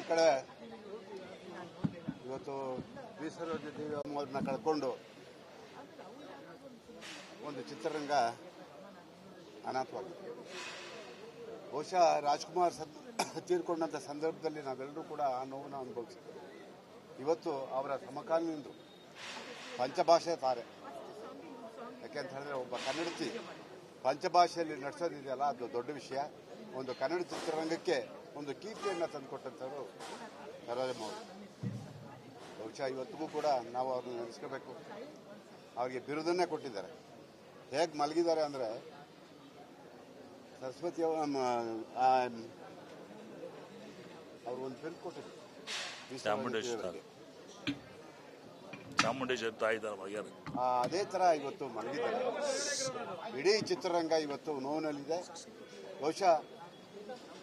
ಒಂದು ಕಡೆ ಇವತ್ತು ಬೀಸರೋಜ ದೇವಿ ಕಳ್ಕೊಂಡು ಒಂದು ಚಿತ್ರರಂಗ ಅನಾಥವಾಗಿದೆ. ಬಹುಶಃ ರಾಜ್ಕುಮಾರ್ ಸತ್ ಸಂದರ್ಭದಲ್ಲಿ ನಾವೆಲ್ಲರೂ ಕೂಡ ಆ ನೋವನ್ನ ಅನುಭವಿಸಿದ್ದೇವೆ ಇವತ್ತು ಅವರ ಸಮಕಾಲೀನರು ಪಂಚಭಾಷೆ ತಾರೆ. ಯಾಕೆಂತ ಹೇಳಿದ್ರೆ ಒಬ್ಬ ಕನ್ನಡತಿ ಪಂಚಭಾಷೆಯಲ್ಲಿ ನಡೆಸೋದಿದೆಯಲ್ಲ, ಅದು ದೊಡ್ಡ ವಿಷಯ. ಒಂದು ಕನ್ನಡ ಚಿತ್ರರಂಗಕ್ಕೆ ಒಂದು ಕೀರ್ತಿಯನ್ನು ತಂದುಕೊಟ್ಟಂಥವ್ರು ನರೇಂದ್ರ ಮೋದಿ. ಬಹುಶಃ ಇವತ್ತಿಗೂ ಕೂಡ ನಾವು ಅವ್ರನ್ನ ನೆನೆಸ್ಕೋಬೇಕು. ಅವರಿಗೆ ಬಿರುದನ್ನೇ ಕೊಟ್ಟಿದ್ದಾರೆ. ಹೇಗೆ ಮಲಗಿದ್ದಾರೆ ಅಂದರೆ ಸರಸ್ವತಿ ಅವರು ಒಂದು ಬಿರುದು ಕೊಟ್ಟಿದ್ದರು ಚಾಮುಂಡೇಶ್ವರಿ. ಚಾಮುಂಡೇಶ್ವರಿ ತಾಯಿ ಅದೇ ತರ ಇವತ್ತು ಮಲಗಿದ್ದಾರೆ. ಇಡೀ ಚಿತ್ರರಂಗ ಇವತ್ತು ನೋವಿನಲ್ಲಿದೆ. ಬಹುಶಃ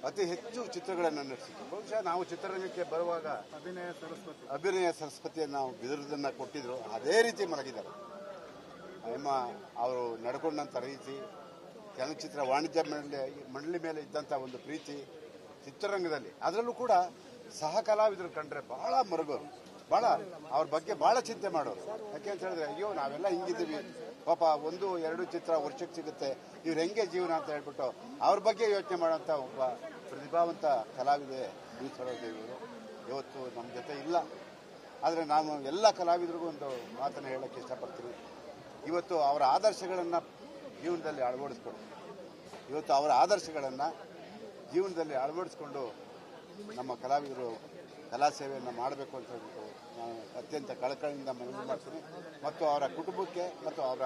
ಅತಿ ಹೆಚ್ಚು ಚಿತ್ರಗಳನ್ನು ನಡೆಸಿದ್ರು ಬಹುಶಃ ನಾವು ಚಿತ್ರರಂಗಕ್ಕೆ ಬರುವಾಗ ಅಭಿನಯ ಸರಸ್ವತಿ. ಅಭಿನಯ ಸಂಸ್ಕೃತಿಯನ್ನು ನಾವು ಬಿದಿರದನ್ನ ಕೊಟ್ಟಿದ್ರು. ಅದೇ ರೀತಿ ಮಲಗಿದ್ದಾರೆ. ಅಮ್ಮ ಅವರು ನಡ್ಕೊಂಡಂಥ ರೀತಿ ಚಲನಚಿತ್ರ ವಾಣಿಜ್ಯ ಮಂಡಳಿ ಮಂಡಳಿ ಮೇಲೆ ಇದ್ದಂಥ ಒಂದು ಪ್ರೀತಿ ಚಿತ್ರರಂಗದಲ್ಲಿ. ಅದರಲ್ಲೂ ಕೂಡ ಸಹ ಕಲಾವಿದರು ಕಂಡ್ರೆ ಬಹಳ ಮರುಗೋರು. ಬಹಳ ಅವ್ರ ಬಗ್ಗೆ ಬಹಳ ಚಿಂತೆ ಮಾಡೋರು. ಯಾಕೆ ಅಂತ ಹೇಳಿದ್ರೆ, ಅಯ್ಯೋ, ನಾವೆಲ್ಲ ಹಿಂಗಿದ್ದೀವಿ. ಪಾಪ ಒಂದು, ಎರಡು ಚಿತ್ರ ವರ್ಷಕ್ಕೆ ಸಿಗುತ್ತೆ. ಇವ್ರು ಹೆಂಗೆ ಜೀವನ ಅಂತ ಹೇಳ್ಬಿಟ್ಟು ಅವ್ರ ಬಗ್ಗೆ ಯೋಚನೆ ಮಾಡೋಂಥ ಒಬ್ಬ ಪ್ರತಿಭಾವಂತ ಕಲಾವಿದೆ ಬಿ ಇವತ್ತು ನಮ್ಮ ಜೊತೆ ಇಲ್ಲ. ಆದರೆ ನಾನು ಎಲ್ಲ ಕಲಾವಿದರಿಗೂ ಒಂದು ಮಾತನ್ನು ಹೇಳೋಕ್ಕೆ ಇಷ್ಟಪಡ್ತೀನಿ. ಇವತ್ತು ಅವರ ಆದರ್ಶಗಳನ್ನು ಜೀವನದಲ್ಲಿ ಅಳವಡಿಸ್ಕೊಂಡು. ಇವತ್ತು ಅವರ ಆದರ್ಶಗಳನ್ನು ಜೀವನದಲ್ಲಿ ಅಳವಡಿಸ್ಕೊಂಡು ನಮ್ಮ ಕಲಾವಿದರು ಕಲಾ ಸೇವೆಯನ್ನು ಮಾಡಬೇಕು ಅಂತ ಹೇಳ್ಬಿಟ್ಟು ನಾನು ಅತ್ಯಂತ ಕಳಕಳಿಯಿಂದ ಮನವಿ ಮಾಡ್ತೀನಿ. ಮತ್ತು ಅವರ ಕುಟುಂಬಕ್ಕೆ ಮತ್ತು ಅವರ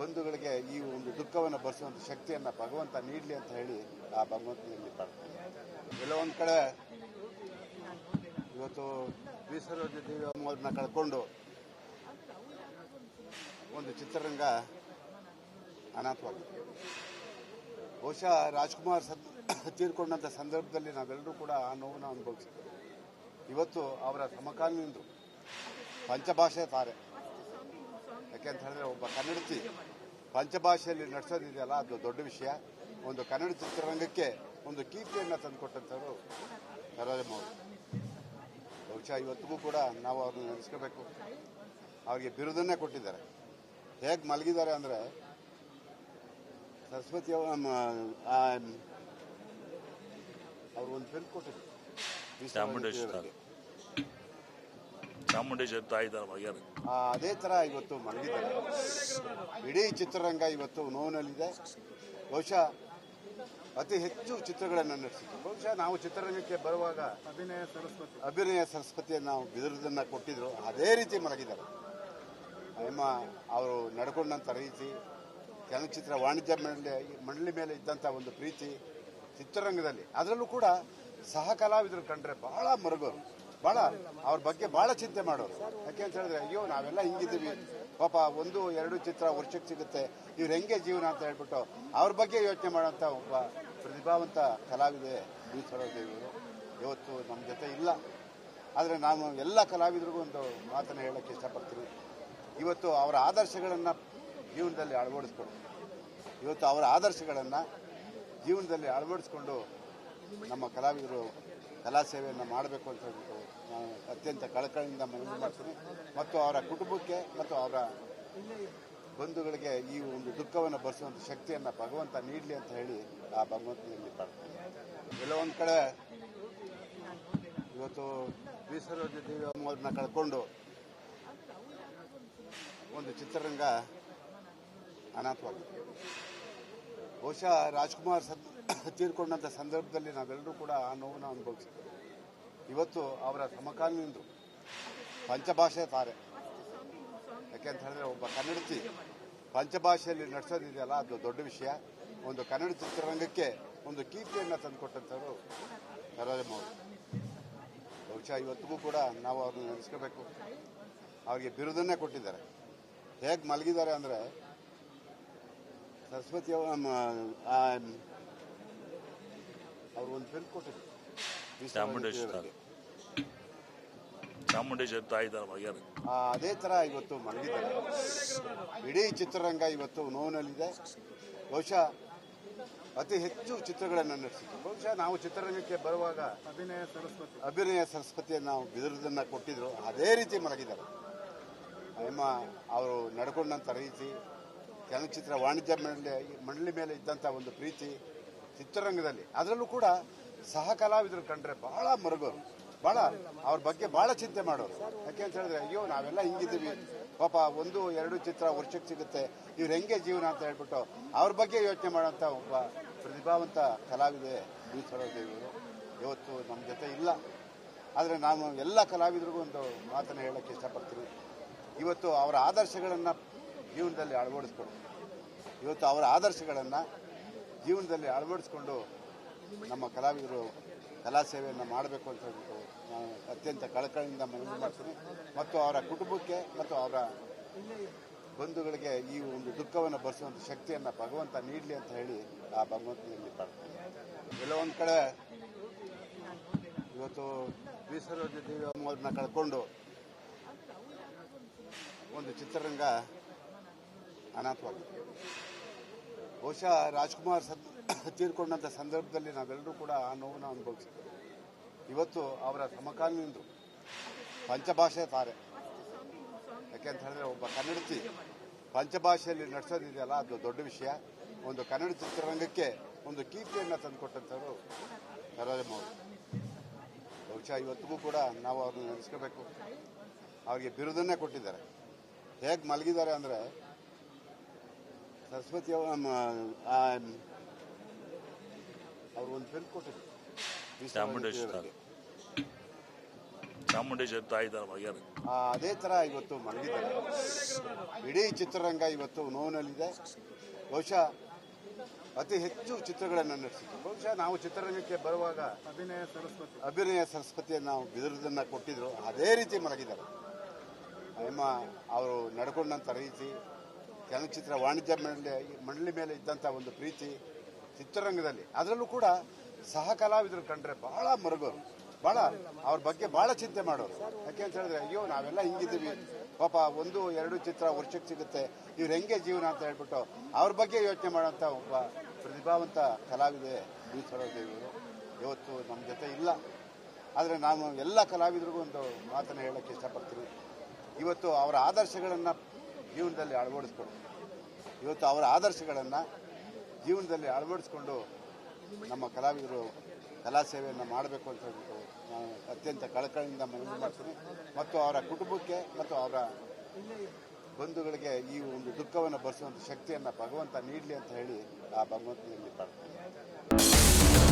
ಬಂಧುಗಳಿಗೆ ಈ ಒಂದು ದುಃಖವನ್ನು ಭರಿಸುವಂಥ ಶಕ್ತಿಯನ್ನು ಭಗವಂತ ನೀಡಲಿ ಅಂತ ಹೇಳಿ ಆ ಭಗವಂತನಲ್ಲಿ ಪ್ರಾರ್ಥನೆ ಕೆಲವೊಂದು ಕಡೆ ಇವತ್ತು ಬೀಸರೋಜ ದೇವಿ ಕಳ್ಕೊಂಡು ಒಂದು ಚಿತ್ರರಂಗ ಅನಾಥವಾಗಿದೆ. ಬಹುಶಃ ರಾಜ್ಕುಮಾರ್ ಸದ್ ತೀರ್ಕೊಂಡಂಥ ಸಂದರ್ಭದಲ್ಲಿ ನಾವೆಲ್ಲರೂ ಕೂಡ ಆ ನೋವನ್ನು ಅನುಭವಿಸಿದ್ದೇವೆ ಇವತ್ತು ಅವರ ಸಮಕಾಲೀನರು ಪಂಚಭಾಷೆ ತಾರೆ. ಯಾಕೆಂತ ಹೇಳಿದ್ರೆ ಒಬ್ಬ ಕನ್ನಡತಿ ಪಂಚಭಾಷೆಯಲ್ಲಿ ನಡೆಸೋದಿದೆಯಲ್ಲ, ಅದು ದೊಡ್ಡ ವಿಷಯ. ಒಂದು ಕನ್ನಡ ಚಿತ್ರರಂಗಕ್ಕೆ ಒಂದು ಕೀರ್ತಿಯನ್ನು ತಂದುಕೊಟ್ಟಂಥವ್ರು ನರೇಂದ್ರ ಅವರು ಬಹುಶಃ ಇವತ್ತಿಗೂ ಕೂಡ ನಾವು ಅವ್ರನ್ನ ನೆನೆಸ್ಕೋಬೇಕು. ಅವರಿಗೆ ಬಿರುದನ್ನೇ ಕೊಟ್ಟಿದ್ದಾರೆ. ಹೇಗೆ ಮಲಗಿದ್ದಾರೆ ಅಂದರೆ ಸರಸ್ವತಿ ಅವ್ರು ಒಂದು ಫಿಲ್ಮ್ ಕೊಟ್ಟಿದ್ರು. ಚಾಮುಂಡೇಶ್ವರಿ. ಚಾಮುಂಡೇಶ್ವರಿ ತಾಯಿ ಇದ್ದಾರೆ ಅದೇ. ತರ ಇವತ್ತು ಮಲಗಿದ್ದಾರೆ. ಇಡೀ ಚಿತ್ರರಂಗ ಇವತ್ತು ನೋವಿನಲ್ಲಿದೆ. ಬಹುಶಃ ಅತಿ ಹೆಚ್ಚು ಚಿತ್ರಗಳನ್ನು ನಡೆಸಿದ್ರು. ಬಹುಶಃ ನಾವು ಚಿತ್ರರಂಗಕ್ಕೆ ಬರುವಾಗ ಅಭಿನಯ ಸರಸ್ವತಿ. ಅಭಿನಯ ಸರಸ್ವತಿಯನ್ನು ನಾವು ಬಿರುದನ್ನ ಕೊಟ್ಟಿದ್ರು. ಅದೇ ರೀತಿ ಮಲಗಿದ್ದಾರೆ. ನಿಮ್ಮ ಅವರು ನಡ್ಕೊಂಡಂಥ ರೀತಿ ಚಲನಚಿತ್ರ ವಾಣಿಜ್ಯ ಮಂಡಳಿ ಮಂಡಳಿ ಮೇಲೆ ಇದ್ದಂಥ ಒಂದು ಪ್ರೀತಿ ಚಿತ್ರರಂಗದಲ್ಲಿ. ಅದರಲ್ಲೂ ಕೂಡ ಸಹ ಕಲಾವಿದರು ಕಂಡ್ರೆ ಬಹಳ ಮರುಗೋರು. ಬಹಳ ಅವ್ರ ಬಗ್ಗೆ ಬಹಳ ಚಿಂತೆ ಮಾಡೋರು. ಯಾಕೆ ಅಂತ ಹೇಳಿದ್ರೆ, ಅಯ್ಯೋ, ನಾವೆಲ್ಲ ಹಿಂಗಿದ್ದೀವಿ. ಪಾಪ ಒಂದು, ಎರಡು ಚಿತ್ರ ವರ್ಷಕ್ಕೆ ಸಿಗುತ್ತೆ. ಇವ್ರು ಹೆಂಗೆ ಜೀವನ ಅಂತ ಹೇಳ್ಬಿಟ್ಟು ಅವ್ರ ಬಗ್ಗೆ ಯೋಚನೆ ಮಾಡೋಂಥ ಒಬ್ಬ ಪ್ರತಿಭಾವಂತ ಕಲಾವಿದೆ ಬಿ ಸರೋದೇವಿಯವರು ಇವತ್ತು ನಮ್ಮ ಜೊತೆ ಇಲ್ಲ. ಆದರೆ ನಾನು ಎಲ್ಲ ಕಲಾವಿದರಿಗೂ ಒಂದು ಮಾತನ್ನು ಹೇಳೋಕ್ಕೆ ಇಷ್ಟಪಡ್ತೀನಿ. ಇವತ್ತು ಅವರ ಆದರ್ಶಗಳನ್ನು ಜೀವನದಲ್ಲಿ ಅಳವಡಿಸ್ಕೊಂಡು. ಇವತ್ತು ಅವರ ಆದರ್ಶಗಳನ್ನು ಜೀವನದಲ್ಲಿ ಅಳವಡಿಸ್ಕೊಂಡು ನಮ್ಮ ಕಲಾವಿದರು ಕಲಾ ಸೇವೆಯನ್ನು ಮಾಡಬೇಕು ಅಂತ ಹೇಳ್ಬಿಟ್ಟು ನಾನು ಅತ್ಯಂತ ಕಳಕಳಿಯಿಂದ ಮನವಿ ಮಾಡ್ತೀನಿ. ಮತ್ತು ಅವರ ಕುಟುಂಬಕ್ಕೆ ಮತ್ತು ಅವರ ಬಂಧುಗಳಿಗೆ ಈ ಒಂದು ದುಃಖವನ್ನು ಭರಿಸುವಂಥ ಶಕ್ತಿಯನ್ನು ಭಗವಂತ ನೀಡಲಿ ಅಂತ ಹೇಳಿ ಆ ಭಗವಂತನಲ್ಲಿ ಪ್ರಾರ್ಥನೆ ಕೆಲವೊಂದು ಕಡೆ ಇವತ್ತು ಬೀಸರೋಜ ದೇವಿ ಕಳ್ಕೊಂಡು ಒಂದು ಚಿತ್ರರಂಗ ಅನಾಥವಾಗಿದೆ. ಬಹುಶಃ ರಾಜ್ಕುಮಾರ್ ಸತ್ ತೀರ್ಕೊಂಡಂಥ ಸಂದರ್ಭದಲ್ಲಿ ನಾವೆಲ್ಲರೂ ಕೂಡ ಆ ನೋವನ್ನು ಅನುಭವಿಸಿದ್ದೇವೆ ಇವತ್ತು ಅವರ ಸಮಕಾಲೀನರು ಪಂಚಭಾಷೆ ತಾರೆ. ಯಾಕೆ ಅಂತ ಹೇಳಿದ್ರೆ ಒಬ್ಬ ಕನ್ನಡತಿ ಪಂಚಭಾಷೆಯಲ್ಲಿ ನಡೆಸೋದಿದೆಯಲ್ಲ, ಅದು ದೊಡ್ಡ ವಿಷಯ. ಒಂದು ಕನ್ನಡ ಚಿತ್ರರಂಗಕ್ಕೆ ಒಂದು ಕೀರ್ತಿಯನ್ನು ತಂದುಕೊಟ್ಟಂಥವ್ರು ನರೇಂದ್ರ ಅವರು ಬಹುಶಃ ಇವತ್ತಿಗೂ ಕೂಡ ನಾವು ಅವ್ರನ್ನ ನೆನೆಸ್ಕೋಬೇಕು. ಅವರಿಗೆ ಬಿರುದನ್ನೇ ಕೊಟ್ಟಿದ್ದಾರೆ. ಹೇಗೆ ಮಲಗಿದ್ದಾರೆ ಅಂದರೆ ಸರಸ್ವತಿ ಅವ್ರ- ಆ, ಅವ್ರು ಒಂದು ಬಿರುದು ಕೊಟ್ಟಿದ್ರು ಚಾಮುಂಡೇಶ್ವರಿ. ಚಾಮುಂಡೇಶ್ವರ ಚಾಮುಂಡೇಶ್ವರಿ ತಾಯಿ ಇದ್ದಾರೆ ಆ, ಅದೇ ತರ ಇವತ್ತು ಮಲಗಿದ್ದಾರೆ. ಇಡೀ ಚಿತ್ರರಂಗ ಇವತ್ತು ನೋವಿನಲ್ಲಿದೆ. ಬಹುಶಃ ಅತಿ ಹೆಚ್ಚು ಚಿತ್ರಗಳನ್ನು ನಡೆಸಿದ್ದು ಬಹುಶಃ ನಾವು ಚಿತ್ರರಂಗಕ್ಕೆ ಬರುವಾಗ ಅಭಿನಯ ಸರಸ್ವತಿ. ಅಭಿನಯ ಸರಸ್ವತಿಯನ್ನು ನಾವು ಬಿರುದನ್ನು ಕೊಟ್ಟಿದ್ರು. ಅದೇ ರೀತಿ ಮಲಗಿದ್ದಾರೆ. ಅಮ್ಮ ಅವರು ನಡ್ಕೊಂಡಂಥ ರೀತಿ ಚಲನಚಿತ್ರ ವಾಣಿಜ್ಯ ಮಂಡಳಿ ಮಂಡಳಿ ಮೇಲೆ ಇದ್ದಂಥ ಒಂದು ಪ್ರೀತಿ ಚಿತ್ರರಂಗದಲ್ಲಿ. ಅದರಲ್ಲೂ ಕೂಡ ಸಹ ಕಲಾವಿದರು ಕಂಡ್ರೆ ಬಹಳ ಮರುಗೋರು. ಬಹಳ, ಅವ್ರ ಬಗ್ಗೆ ಬಹಳ ಚಿಂತೆ ಮಾಡೋರು. ಯಾಕೆ ಅಂತ ಹೇಳಿದ್ರೆ, ಅಯ್ಯೋ, ನಾವೆಲ್ಲ ಹಿಂಗಿದ್ದೀವಿ. ಪಾಪ ಒಂದು, ಎರಡು ಚಿತ್ರ ವರ್ಷಕ್ಕೆ ಸಿಗುತ್ತೆ. ಇವ್ರು ಹೆಂಗೆ ಜೀವನ ಅಂತ ಹೇಳ್ಬಿಟ್ಟು ಅವ್ರ ಬಗ್ಗೆ ಯೋಚನೆ ಮಾಡೋಂಥ ಒಬ್ಬ ಪ್ರತಿಭಾವಂತ ಕಲಾವಿದೆ ಬಿ ಇವತ್ತು ನಮ್ಮ ಜೊತೆ ಇಲ್ಲ. ಆದರೆ ನಾನು ಎಲ್ಲ ಕಲಾವಿದರಿಗೂ ಒಂದು ಮಾತನ್ನು ಹೇಳೋಕ್ಕೆ ಇಷ್ಟಪಡ್ತೀನಿ. ಇವತ್ತು ಅವರ ಆದರ್ಶಗಳನ್ನು ಜೀವನದಲ್ಲಿ ಅಳವಡಿಸ್ಕೊಂಡು ಇವತ್ತು ಅವರ ಆದರ್ಶಗಳನ್ನು ಜೀವನದಲ್ಲಿ ಅಳವಡಿಸ್ಕೊಂಡು ನಮ್ಮ ಕಲಾವಿದರು ಕಲಾ ಸೇವೆಯನ್ನು ಮಾಡಬೇಕು ಅಂತ ಹೇಳ್ಬಿಟ್ಟು ನಾನು ಅತ್ಯಂತ ಕಳಕಳಿಯಿಂದ ಮನವಿ ಮಾಡ್ತೀನಿ. ಮತ್ತು ಅವರ ಕುಟುಂಬಕ್ಕೆ ಮತ್ತು ಅವರ ಬಂಧುಗಳಿಗೆ ಈ ಒಂದು ದುಃಖವನ್ನು ಭರಿಸುವಂಥ ಶಕ್ತಿಯನ್ನು ಭಗವಂತ ನೀಡಲಿ ಅಂತ ಹೇಳಿ ಆ ಭಗವಂತನಲ್ಲಿ ಪ್ರಾರ್ಥನೆ ಕೆಲವೊಂದು ಕಡೆ ಇವತ್ತು ಬೀಸರೋಜ ದೇವಿ ಅವ್ರನ್ನ ಕಳ್ಕೊಂಡು ಒಂದು ಚಿತ್ರರಂಗ ಅನಾಥವಾಗಿದೆ ಬಹುಶಃ ರಾಜ್ಕುಮಾರ್ ಸತ್ ತೀರ್ಕೊಂಡಂಥ ಸಂದರ್ಭದಲ್ಲಿ ನಾವೆಲ್ಲರೂ ಕೂಡ ಆ ನೋವನ್ನು ಅನುಭವಿಸಿದ್ದೇವೆ ಇವತ್ತು ಅವರ ಸಮಕಾಲೀನರು ಪಂಚಭಾಷೆ ತಾರೆ. ಯಾಕೆಂತ ಹೇಳಿದ್ರೆ ಒಬ್ಬ ಕನ್ನಡತಿ ಪಂಚಭಾಷೆಯಲ್ಲಿ ನಡೆಸೋದಿದೆಯಲ್ಲ, ಅದು ದೊಡ್ಡ ವಿಷಯ. ಒಂದು ಕನ್ನಡ ಚಿತ್ರರಂಗಕ್ಕೆ ಒಂದು ಕೀರ್ತಿಯನ್ನು ತಂದುಕೊಟ್ಟಂಥವರು ನರೇಂದ್ರ ಅವರು ಬಹುಶಃ ಇವತ್ತಿಗೂ ಕೂಡ ನಾವು ಅವ್ರನ್ನ ನೆನೆಸ್ಕೋಬೇಕು. ಅವರಿಗೆ ಬಿರುದನ್ನೇ ಕೊಟ್ಟಿದ್ದಾರೆ. ಹೇಗೆ ಮಲಗಿದ್ದಾರೆ ಅಂದರೆ ಸರಸ್ವತಿ ಅವ್ರ ಅವರು ಒಂದು ಬಿರುದು ಕೊಟ್ಟಿದ್ರು ಈ ಚಾಮುಂಡೇಶ್ವರಿ. ಚಾಮುಂಡೇಶ್ವರಿ ತಾಯಿದಾರ ಮಗ್ಯಾರ ಆ, ಅದೇ ಥರ ಇವತ್ತು ಮಲಗಿದ್ದಾರೆ. ಇಡೀ ಚಿತ್ರರಂಗ ಇವತ್ತು ನೋವಿನಲ್ಲಿದೆ. ಬಹುಶಃ ಅತಿ ಹೆಚ್ಚು ಚಿತ್ರಗಳನ್ನು ನಡೆಸಿದ್ರು. ಬಹುಶಃ ನಾವು ಚಿತ್ರರಂಗಕ್ಕೆ ಬರುವಾಗ ಅಭಿನಯ ಸರಸ್ವತಿ. ಅಭಿನಯ ಸರಸ್ವತಿಯನ್ನು ನಾವು ಬಿರುದನ್ನು ಕೊಟ್ಟಿದ್ರು. ಅದೇ ರೀತಿ ಮಲಗಿದ್ದಾರೆ. ಅಮ್ಮ ಅವರು ನಡ್ಕೊಂಡಂಥ ರೀತಿ ಚಲನಚಿತ್ರ ವಾಣಿಜ್ಯ ಮಂಡಳಿ ಮಂಡಳಿ ಮೇಲೆ ಇದ್ದಂಥ ಒಂದು ಪ್ರೀತಿ ಚಿತ್ರರಂಗದಲ್ಲಿ. ಅದರಲ್ಲೂ ಕೂಡ ಸಹ ಕಲಾವಿದರು ಕಂಡ್ರೆ ಬಹಳ ಮರುಗೋರು. ಬಹಳ, ಅವ್ರ ಬಗ್ಗೆ ಬಹಳ ಚಿಂತೆ ಮಾಡೋರು. ಯಾಕೆ ಅಂತ ಹೇಳಿದ್ರೆ, ಅಯ್ಯೋ, ನಾವೆಲ್ಲ ಹಿಂಗಿದ್ದೀವಿ. ಪಾಪ ಒಂದು, ಎರಡು ಚಿತ್ರ ವರ್ಷಕ್ಕೆ ಸಿಗುತ್ತೆ. ಇವ್ರು ಹೆಂಗೆ ಜೀವನ ಅಂತ ಹೇಳ್ಬಿಟ್ಟು ಅವ್ರ ಬಗ್ಗೆ ಯೋಚನೆ ಮಾಡೋಂಥ ಒಬ್ಬ ಪ್ರತಿಭಾವಂತ ಕಲಾವಿದೆ ಬಿ ಇವತ್ತು ನಮ್ಮ ಜೊತೆ ಇಲ್ಲ. ಆದರೆ ನಾನು ಎಲ್ಲ ಕಲಾವಿದರಿಗೂ ಒಂದು ಮಾತನ್ನು ಹೇಳೋಕ್ಕೆ ಇಷ್ಟಪಡ್ತೀನಿ. ಇವತ್ತು ಅವರ ಆದರ್ಶಗಳನ್ನು ಜೀವನದಲ್ಲಿ ಅಳವಡಿಸ್ಕೊಂಡು ಇವತ್ತು ಅವರ ಆದರ್ಶಗಳನ್ನು ಜೀವನದಲ್ಲಿ ಅಳವಡಿಸ್ಕೊಂಡು ನಮ್ಮ ಕಲಾವಿದರು ಕಲಾ ಸೇವೆಯನ್ನು ಮಾಡಬೇಕು ಅಂತ ಹೇಳ್ಬಿಟ್ಟು ನಾನು ಅತ್ಯಂತ ಕಳಕಳಿಯಿಂದ ಮನವಿ ಮಾಡ್ತೀನಿ. ಮತ್ತು ಅವರ ಕುಟುಂಬಕ್ಕೆ ಮತ್ತು ಅವರ ಬಂಧುಗಳಿಗೆ ಈ ಒಂದು ದುಃಖವನ್ನು ಭರಿಸುವಂಥ ಶಕ್ತಿಯನ್ನು ಭಗವಂತ ನೀಡಲಿ ಅಂತ ಹೇಳಿ ಆ ಭಗವಂತನಲ್ಲಿ ಪ್ರಾರ್ಥನೆ